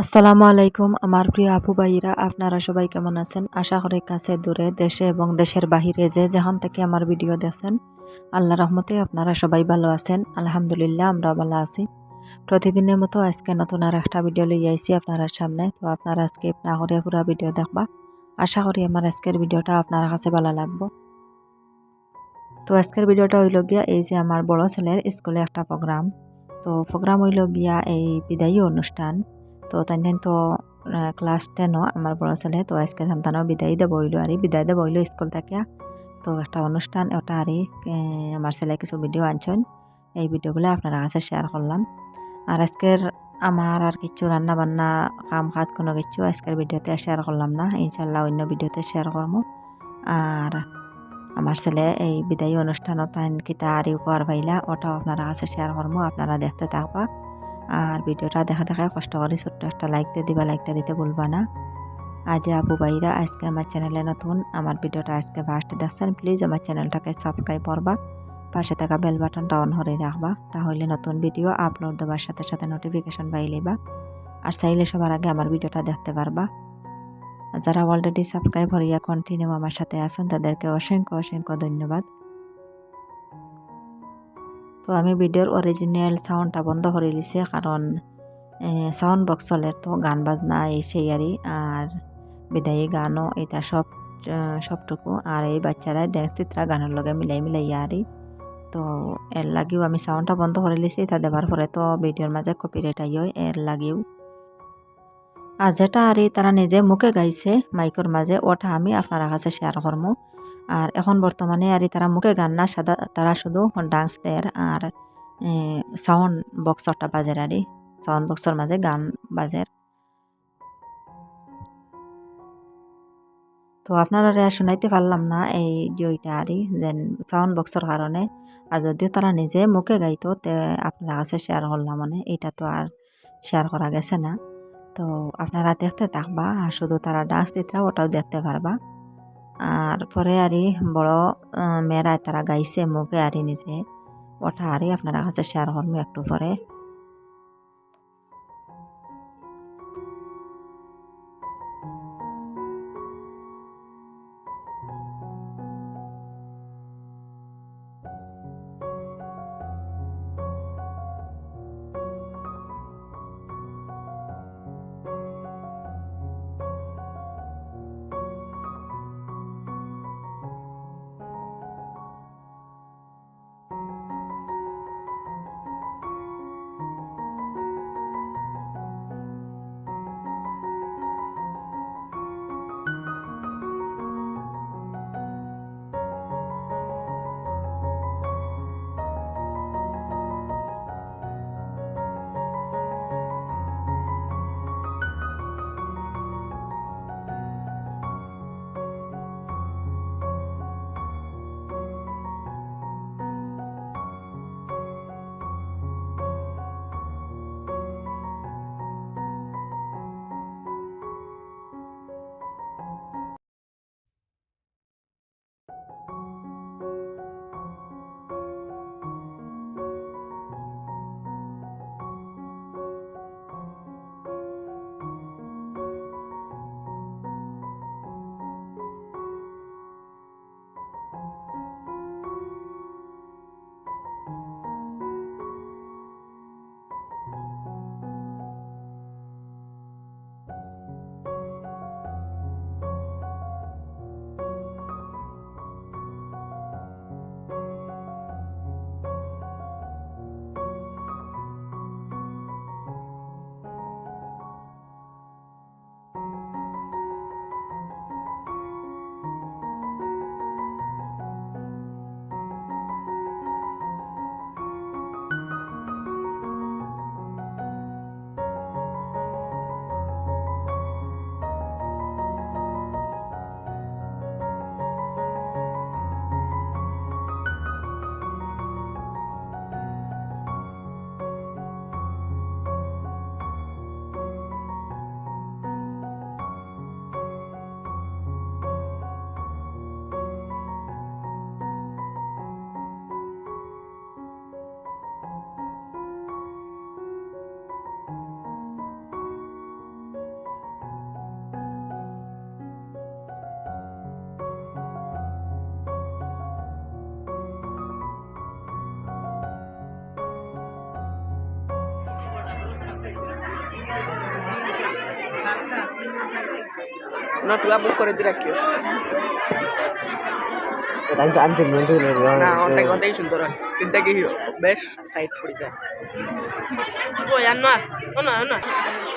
আসসালামু আলাইকুম, আমার প্রিয় আপু ভাইরা আপনারা সবাই কেমন আছেন? আশা করি কাছে দূরে, দেশে এবং দেশের বাহিরে যে যেখান থেকে আমার ভিডিও দেখছেন, আল্লাহ রহমতে আপনারা সবাই ভালো আছেন। আলহামদুলিল্লাহ আমরা ভালো আছি। প্রতিদিনের মতো আজকে নতুন আর একটা ভিডিও লই আইছি আপনারা সামনে। তো আপনারা আজকে না করে পুরো ভিডিও দেখবা। আশা করি আমার আজকের ভিডিওটা আপনার কাছে ভালো লাগবো। তো আজকের ভিডিওটা হইল গিয়া এই যে আমার বড় ছেলের স্কুলে একটা প্রোগ্রাম তো প্রোগ্রাম হইল গিয়া এই বিদায়ী অনুষ্ঠান। তো তাই তো ক্লাস টেনও আমার বড় ছেলে তো আজকে সন্তানও বিদায় দেবো হইল আর বিদায় দেবো হইল স্কুল থেকে তো একটা অনুষ্ঠান ওটা আর আমার ছেলে কিছু ভিডিও আনছেন এই ভিডিওগুলো আপনার কাছে শেয়ার করলাম আর আজকের আমার আর কিছু রান্না বান্না, কাম কাজ কোনো কিছু আজকের ভিডিওতে শেয়ার করলাম না। ইনশাল্লাহ অন্য ভিডিওতে শেয়ার করব আর আমার ছেলে এই বিদায়ী অনুষ্ঠানও তাই কিতা আর উপহার পাইলা, ওটাও আপনারা কাছে শেয়ার করব আপনারা দেখতে থাকবা। আর ভিডিওটা দেখা দেখায় কষ্ট করে ছোট্ট একটা লাইক দিয়ে দিবা লাইকটা দিতে বলবা না। আজ আবু ভাইরা আজকে আমার চ্যানেলে নতুন, আমার ভিডিওটা আজকে ফার্স্ট দেখছেন প্লিজ আমার চ্যানেলটাকে সাবস্ক্রাইব করবা। পাশে থাকা বেল বাটনটা অন করে রাখবা, তাহলে নতুন ভিডিও আপলোড দেওয়ার সাথে সাথে নোটিফিকেশন পাই লেবা। আর চাইলে সবার আগে আমার ভিডিওটা দেখতে পারবা। যারা অলরেডি সাবস্ক্রাইব করিয়া কন্টিনিউ আমার সাথে আসুন তাদেরকে অসংখ্য অসংখ্য ধন্যবাদ। তো আমি ভিডিওর অরিজিনাল সাউন্ডটা বন্ধ করে দিছি কারণ সাউন্ড বক্স চলে তো গান বাজনা, এই সেই আর বিদায়ী গানও এটা সব সবটুকু আর এই বাচ্চারা ড্যান্স চিত্রা গানের লগে মিলাই মিলাই আরই তো এর লাগিও আমি সাউন্ডটা বন্ধ করে লিছি তা দেবার পরে তো ভিডিওর মাঝে কপিরাইট আইও এর লাগিও। আর যেটা আর তারা নিজে মুখে গাইছে মাইকর মাঝে ওটা আমি আপনার কাছে শেয়ার করব আর এখন বর্তমানে আর তারা মুখে গান না, সাদা, তারা শুধু ডান্স দেয় আর সাউন্ড বক্সরটা বাজের আর সাউন্ড বক্সর মাঝে গান বাজের তো আপনারা শোনাইতে পারলাম না এই জয়টা আরই যে সাউন্ড বক্সের কারণে। আর যদিও তারা নিজে মুখে গাইতো, তে আপনার কাছে শেয়ার করলাম মানে এটা তো আর শেয়ার করা গেছে না। তো আপনারা দেখতে থাকবা, আর শুধু তারা ডান্স দিতে, ওটাও দেখতে পারবা। আর পরে আরই বড় মেয়েরা তারা গাইছে, মুখে আরই নিজে। ওটা আরই আপনারা কাছে শেয়ার করব একটু পরে। No, tú la busco de aquí. Antes, antes, no te lo digo. No, te conté eso, Toro. Pinta que yo. ¿Ves? Side for that. Voy a no, no, no.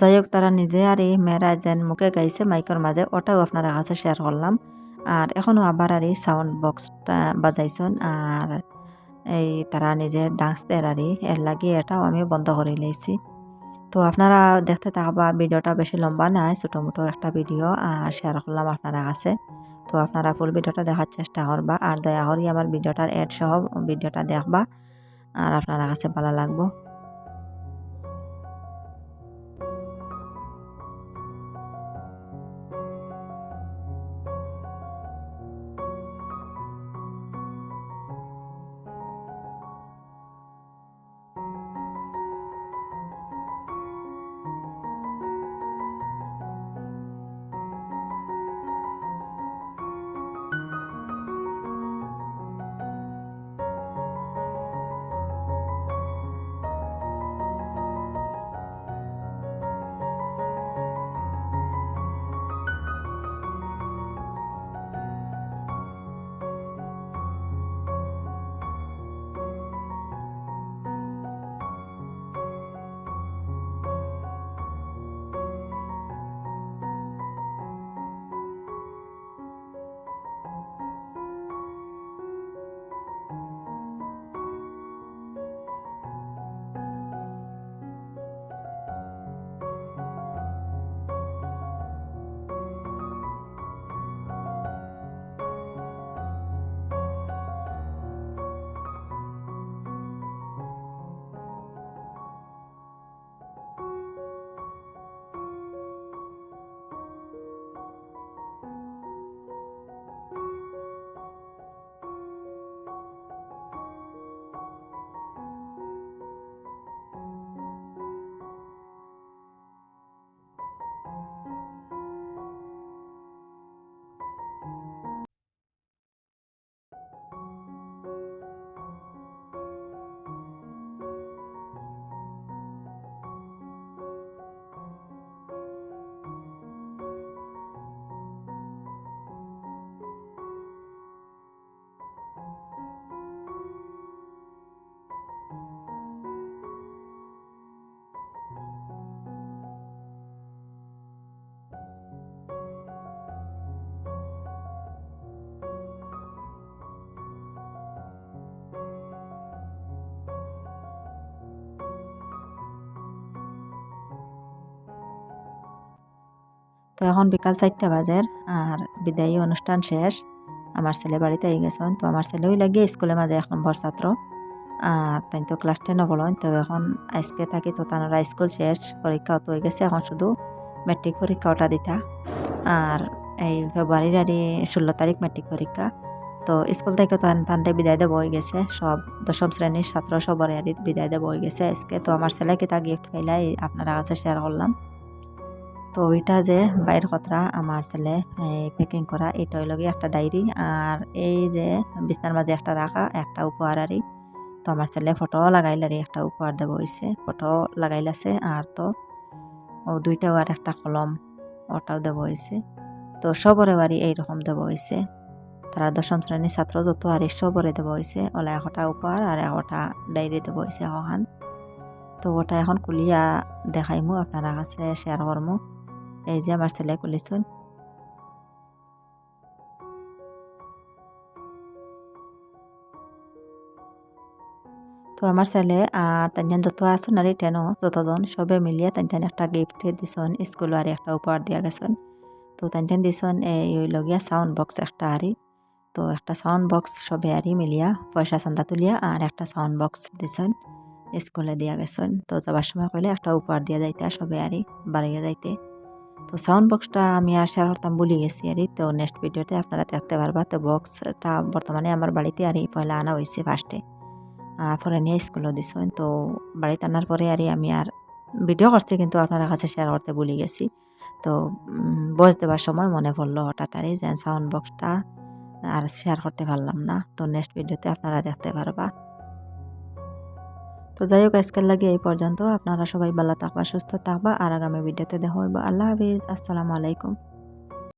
যাই হোক তারা নিজে আর এই মেয়েরা যেন মুখে গাইছে মাইকের মাঝে ওটাও আপনারা কাছে শেয়ার করলাম আর এখনও আবার আর এই সাউন্ড বক্সটা বাজাইছেন আর এই তারা নিজের ডান্স দেয় আর এর লাগে এটাও আমি বন্ধ করে লাইছি তো আপনারা দেখতে থাকবা ভিডিওটা বেশি লম্বা নাই, ছোটো মোটো একটা ভিডিও আর শেয়ার করলাম আপনারা কাছে। তো আপনারা ফুল ভিডিওটা দেখার চেষ্টা করবা আর দয়া করি আমার ভিডিওটার এড সহ ভিডিওটা দেখবা। আর আপনারা কাছে ভালো লাগবো। তো এখন বিকাল চারটা বাজের আর বিদায়ী অনুষ্ঠান শেষ। আমার ছেলে বাড়িতে আই গেছেন তো আমার ছেলেও লাগিয়ে স্কুলের মাঝে এক নম্বর ছাত্র আর তাই তো ক্লাস টেনও বলেন তো এখন আজকে থাকি তো তারা স্কুল শেষ। পরীক্ষাও তো হয়ে গেছে। এখন শুধু মেট্রিক পরীক্ষাটা দিতা। আর এই ফেব্রুয়ারির আর ষোলো তারিখ মেট্রিক পরীক্ষা। তো স্কুল থেকে তো তানটে বিদায় দেবো হয়ে গেছে। সব দশম শ্রেণির ছাত্র সবার বিদায় দেবো হয়ে গেছে আজকে। তো আমার ছেলেকে তা গিফট পাইলাই আপনারা কাছে শেয়ার করলাম। তো ওইটা যে বাইর কথা আমার ছেলে প্যাকিং করা, এটা হইল গিয়ে একটা ডায়েরি আর এই যে বিছনার মাঝে একটা রাখা, একটা উপহার আরই তো আমার ছেলে ফটো লাগাইলারি একটা উপহার দেব হয়েছে ফটো লাগাইলাছে আর তো ও দুইটাও আর একটা কলম ওটাও দেব হয়েছে তো সবরে বাড়ি এইরকম দেব হয়েছে তারা দশম শ্রেণির ছাত্র যত আর সবরে দেব হয়েছে ওলা একটা উপহার আর একটা ডায়েরি দেব হয়েছে এখন তো ওটা এখন কুলিয়া দেখাইমু, আপনারা কাছে শেয়ার করমু। এই যে আমার ছেলে তো আমার ছেলে আর তাইন যত আসুন আর টেনও যতজন সবে মিলিয়ে তাইন একটা গিফট দিছন স্কুল আর একটা উপহার দিয়া গেছেন। তো তাইন দিছন এই লগিয়া সাউন্ড বক্স একটা আরি। তো একটা সাউন্ড বক্স সবে আরি মিলিয়া পয়সা চান্দা তুলিয়া আর একটা সাউন্ড বক্স দিছন স্কুলে দিয়া গেছেন। তো যাবার সময় কইলে একটা উপহার দিয়া যাইতে সবে আরি বাড়িয়ে যাইতে। তো সাউন্ড বক্সটা আমি আর শেয়ার করতাম ভুলে গেছি আর তো নেক্সট ভিডিওতে আপনারা দেখতে পারবা। তো বক্সটা বর্তমানে আমার বাড়িতে আর এই পয়লা আনা হয়েছে ফার্স্টে পরে নিয়ে স্কুলও দিছেন। তো বাড়িতে আনার পরে আর আমি আর ভিডিও করছি কিন্তু আপনারা কাছে শেয়ার করতে ভুলে গেছি। তো বয়স দেওয়ার সময় মনে পড়ল হঠাৎ আর যে সাউন্ড বক্সটা আর শেয়ার করতে পারলাম না। তো নেক্সট ভিডিওতে আপনারা দেখতে পারবা। তো যাই হোক, আজকের লাগে এই পর্যন্ত। আপনারা সবাই ভালো থাকবা, সুস্থ থাকবা। আর আগামী ভিডিওতে দেখা হইব। আল্লাহ হাফিজ। আসসালামু আলাইকুম।